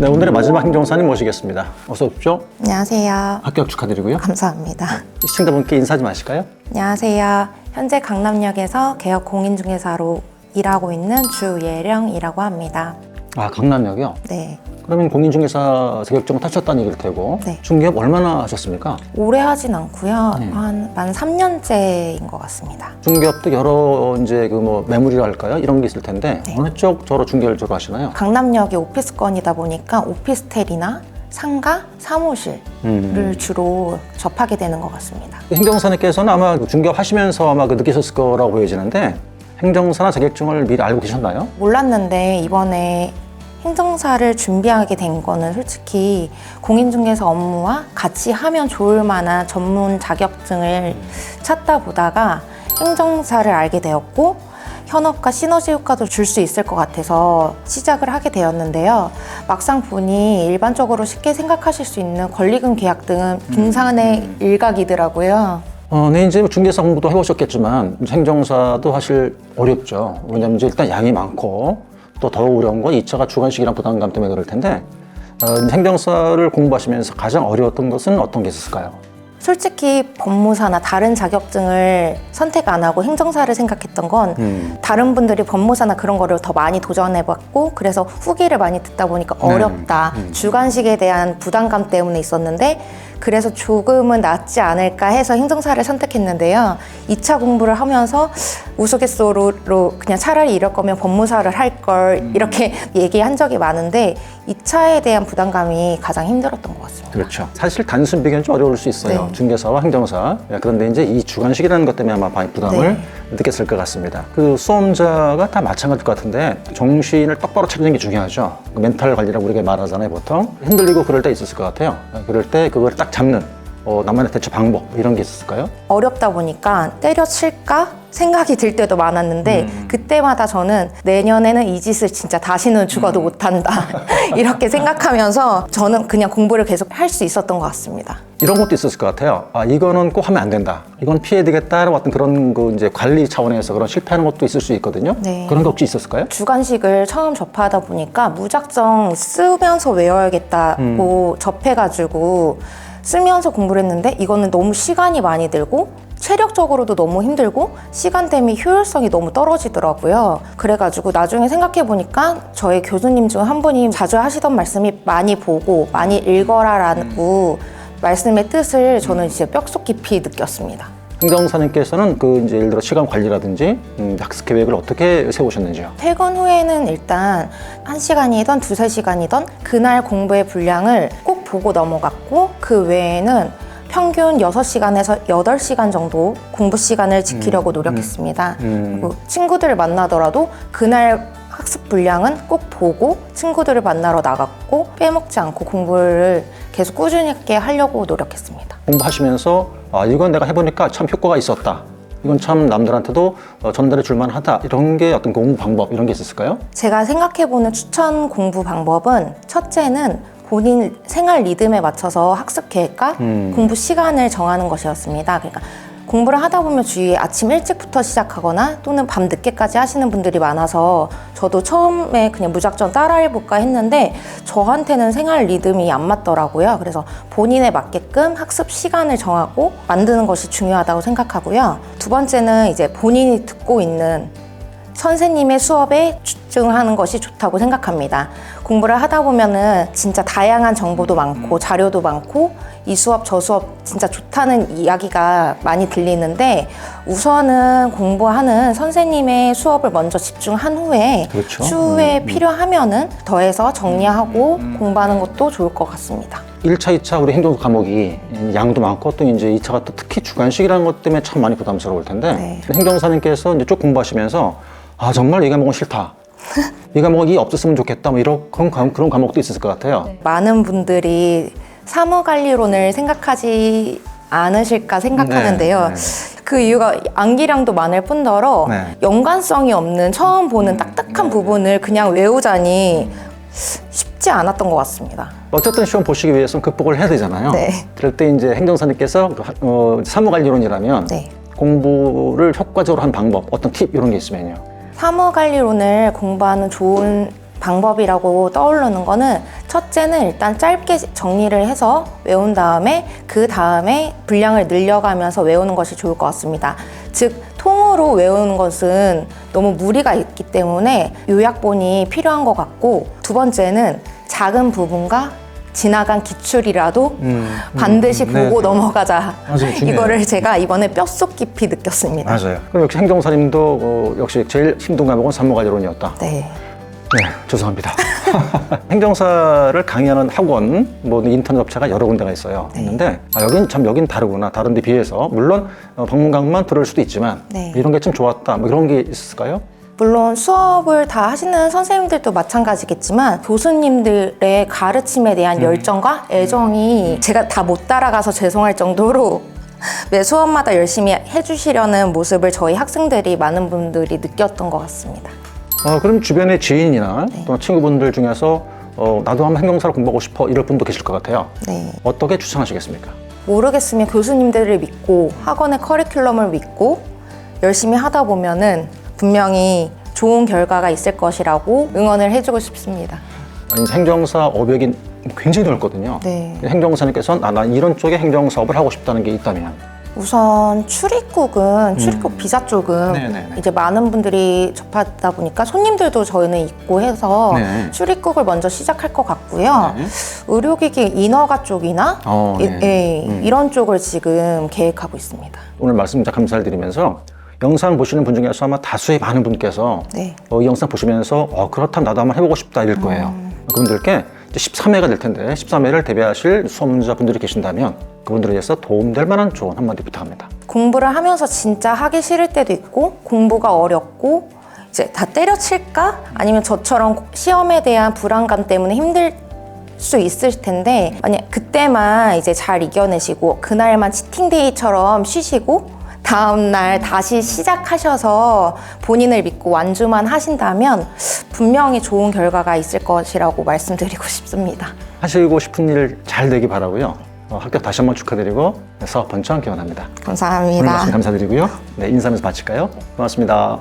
네, 오늘의 마지막 행정사님 모시겠습니다. 어서 오십시오. 안녕하세요. 합격 축하드리고요. 감사합니다. 시청자분께 인사 좀 하실까요? 안녕하세요. 현재 강남역에서 개업 공인중개사로 일하고 있는 주예령이라고 합니다. 아, 강남역이요? 네. 그러면 공인중개사 자격증을 타셨다는 얘기일 테고 네. 중개업 얼마나 하셨습니까? 오래 하진 않고요. 네. 한만 3년째인 것 같습니다. 중개업도 여러 이제 그 뭐 매물이랄까요? 이런 게 있을 텐데 네. 어느 쪽 저로 중개를 주로 하시나요? 강남역이 오피스권이다 보니까 오피스텔이나 상가, 사무실을 음. 주로 접하게 되는 것 같습니다. 행정사님께서는 아마 그 중개업 하시면서 아마 그 느끼셨을 거라고 보여지는데 행정사나 자격증을 미리 알고 계셨나요? 몰랐는데 이번에 행정사를 준비하게 된 거는 솔직히 공인중개사 업무와 같이 하면 좋을 만한 전문 자격증을 찾다 보다가 행정사를 알게 되었고 현업과 시너지 효과도 줄 수 있을 것 같아서 시작을 하게 되었는데요. 막상 보니 일반적으로 쉽게 생각하실 수 있는 권리금 계약 등은 빙산의 일각이더라고요. 어, 네, 이제 중개사 공부도 해보셨겠지만 행정사도 사실 어렵죠. 왜냐면 이제 일단 양이 많고 또 더 어려운 건 2차가 주관식이랑 부담감 때문에 그럴 텐데 어, 행정사를 공부하시면서 가장 어려웠던 것은 어떤 게 있었을까요? 솔직히 법무사나 다른 자격증을 선택 안 하고 행정사를 생각했던 건 음. 다른 분들이 법무사나 그런 거를 더 많이 도전해봤고 그래서 후기를 많이 듣다 보니까 네. 어렵다 주관식에 대한 부담감 때문에 있었는데 그래서 조금은 낫지 않을까 해서 행정사를 선택했는데요 2차 공부를 하면서 우스갯소리로 그냥 차라리 이럴 거면 법무사를 할 걸 이렇게 얘기한 적이 많은데 2차에 대한 부담감이 가장 힘들었던 것 같습니다 그렇죠. 사실 단순 비교는 좀 어려울 수 있어요. 네. 중개사와 행정사. 예, 그런데 이제 이 주관식이라는 것 때문에 아마 많이 부담을 네. 느꼈을 것 같습니다. 그 수험자가 다 마찬가지일 것 같은데 정신을 똑바로 차리는 게 중요하죠. 그 멘탈 관리라고 우리가 말하잖아요, 보통. 흔들리고 그럴 때 있었을 것 같아요. 예, 그럴 때 그걸 딱 잡는 어, 나만의 대처 방법 이런 게 있었을까요? 어렵다 보니까 때려칠까 생각이 들 때도 많았는데 음. 그때마다 저는 내년에는 이 짓을 진짜 다시는 음. 죽어도 못한다 이렇게 생각하면서 저는 그냥 공부를 계속 할 수 있었던 것 같습니다. 이런 것도 있었을 것 같아요. 아, 이거는 꼭 하면 안 된다. 이건 피해야 되겠다라는 어떤 그런 그 이제 관리 차원에서 그런 실패하는 것도 있을 수 있거든요. 네. 그런 게 혹시 있었을까요? 주관식을 처음 접하다 보니까 무작정 쓰면서 외워야겠다고 음. 접해가지고 쓰면서 공부를 했는데 이거는 너무 시간이 많이 들고 체력적으로도 너무 힘들고 시간 대비 효율성이 너무 떨어지더라고요. 그래가지고 나중에 생각해보니까 저희 교수님 중 한 분이 자주 하시던 말씀이 많이 보고 많이 읽어라라고 말씀의 뜻을 저는 이제 뼛속 깊이 느꼈습니다. 행정사님께서는 그 이제 예를 들어 시간 관리라든지 음, 학습 계획을 어떻게 세우셨는지요? 퇴근 후에는 일단 한시간이던 두세 시간이던 그날 공부의 분량을 꼭 보고 넘어갔고 그 외에는 평균 여섯 시간에서 여덟 시간 정도 공부 시간을 지키려고 노력했습니다. 음. 그리고 친구들을 만나더라도 그날 학습 분량은 꼭 보고 친구들을 만나러 나갔고 빼먹지 않고 공부를 계속 꾸준히 하려고 노력했습니다. 공부하시면서 아 이건 내가 해보니까 참 효과가 있었다. 이건 참 남들한테도 어, 전달해 줄만 하다. 이런 게 어떤 공부 방법 이런 게 있었을까요? 제가 생각해보는 추천 공부 방법은 첫째는 본인 생활 리듬에 맞춰서 학습 계획과 음. 공부 시간을 정하는 것이었습니다. 그러니까 공부를 하다 보면 주위에 아침 일찍부터 시작하거나 또는 밤 늦게까지 하시는 분들이 많아서 저도 처음에 그냥 무작정 따라해볼까 했는데 저한테는 생활 리듬이 안 맞더라고요. 그래서 본인에 맞게끔 학습 시간을 정하고 만드는 것이 중요하다고 생각하고요. 두 번째는 이제 본인이 듣고 있는 선생님의 수업에 집중하는 것이 좋다고 생각합니다. 공부를 하다 보면은 진짜 다양한 정보도 많고 자료도 많고 이 수업 저 수업 진짜 좋다는 이야기가 많이 들리는데 우선은 공부하는 선생님의 수업을 먼저 집중한 후에 그렇죠. 추후에 필요하면은 더해서 정리하고 공부하는 것도 좋을 것 같습니다. 1차, 2차 우리 행정 과목이 양도 많고 또 이제 2차가 또 특히 주관식이라는 것 때문에 참 많이 부담스러울 텐데 네. 행정사님께서 이제 쭉 공부하시면서 아 정말 이 과목은 싫다. 이 과목이 없었으면 좋겠다. 뭐 이런 그런, 과목도 있었을 것 같아요. 많은 분들이 사무관리론을 생각하지 않으실까 생각하는데요. 네, 네. 그 이유가 암기량도 많을 뿐더러 네. 음, 연관성이 없는 처음 보는 딱딱한 부분을 그냥 외우자니 쉽지 않았던 것 같습니다. 어쨌든 시험 보시기 위해서는 극복을 해야 되잖아요. 네. 그럴 때 이제 행정사님께서 그 하- 어, 사무관리론이라면 네. 공부를 효과적으로 한 방법, 어떤 팁 이런 게 있으면요. 사무관리론을 공부하는 좋은 방법이라고 떠오르는 거는 첫째는 일단 짧게 정리를 해서 외운 다음에 그 다음에 분량을 늘려가면서 외우는 것이 좋을 것 같습니다. 즉 통으로 외우는 것은 너무 무리가 있기 때문에 요약본이 필요한 것 같고 두 번째는 작은 부분과 지나간 기출이라도 반드시 음, 네, 보고 네. 넘어가자. 맞아요. 이거를 제가 이번에 뼈속 깊이 느꼈습니다. 맞아요. 그럼 역시 행정사님도 어, 역시 제일 힘든 과목은 산모가이론이었다. 네. 네, 죄송합니다. 행정사를 강의하는 학원, 뭐 인터넷 업체가 여러 군데가 있어요. 네. 있는데 아, 여긴 참 여긴 다르구나. 다른 데 비해서 물론 어, 방문 강만 들을 수도 있지만 네. 이런 게좀 좋았다. 뭐 이런 게 있을까요? 물론 수업을 다 하시는 선생님들도 마찬가지겠지만 교수님들의 가르침에 대한 열정과 애정이 제가 다 못 따라가서 죄송할 정도로 매 수업마다 열심히 해주시려는 모습을 저희 학생들이 많은 분들이 느꼈던 것 같습니다. 어, 그럼 주변의 지인이나 네. 또 친구분들 중에서 어, 나도 한번 행정사를 공부하고 싶어 이럴 분도 계실 것 같아요. 네. 어떻게 추천하시겠습니까? 모르겠으면 교수님들을 믿고 학원의 커리큘럼을 믿고 열심히 하다 보면은 분명히 좋은 결과가 있을 것이라고 응원을 해주고 싶습니다. 아니, 행정사 업역이 굉장히 넓거든요. 네. 행정사님께서는 아, 난 이런 쪽의 행정사업을 하고 싶다는 게 있다면 우선 출입국은 출입국 비자 쪽은 음. 네네네. 이제 많은 분들이 접하다 보니까 손님들도 저희는 있고 해서 네. 출입국을 먼저 시작할 것 같고요. 네. 의료기기 인허가 쪽이나 어, 이- 네. 예, 이런 쪽을 지금 계획하고 있습니다. 오늘 말씀 진짜 감사를 드리면서 영상 보시는 분 중에서 아마 다수의 많은 분께서 네. 어, 이 영상 보시면서 어, 그렇다면 나도 한번 해보고 싶다 이럴 거예요. 그분들께 이제 13회가 될 텐데 13회를 대비하실 수험자분들이 계신다면 그분들에 의해서 도움될 만한 조언 한마디 부탁합니다. 공부를 하면서 진짜 하기 싫을 때도 있고 공부가 어렵고 이제 다 때려칠까 아니면 저처럼 시험에 대한 불안감 때문에 힘들 수 있을 텐데 만약 그때만 이제 잘 이겨내시고 그날만 치팅데이처럼 쉬시고 다음날 다시 시작하셔서 본인을 믿고 완주만 하신다면 분명히 좋은 결과가 있을 것이라고 말씀드리고 싶습니다. 하시고 싶은 일 잘 되기 바라고요. 어, 합격 다시 한번 축하드리고 사업 번창 기원합니다. 오늘 감사합니다. 말씀 감사드리고요. 네, 인사하면서 마칠까요? 고맙습니다.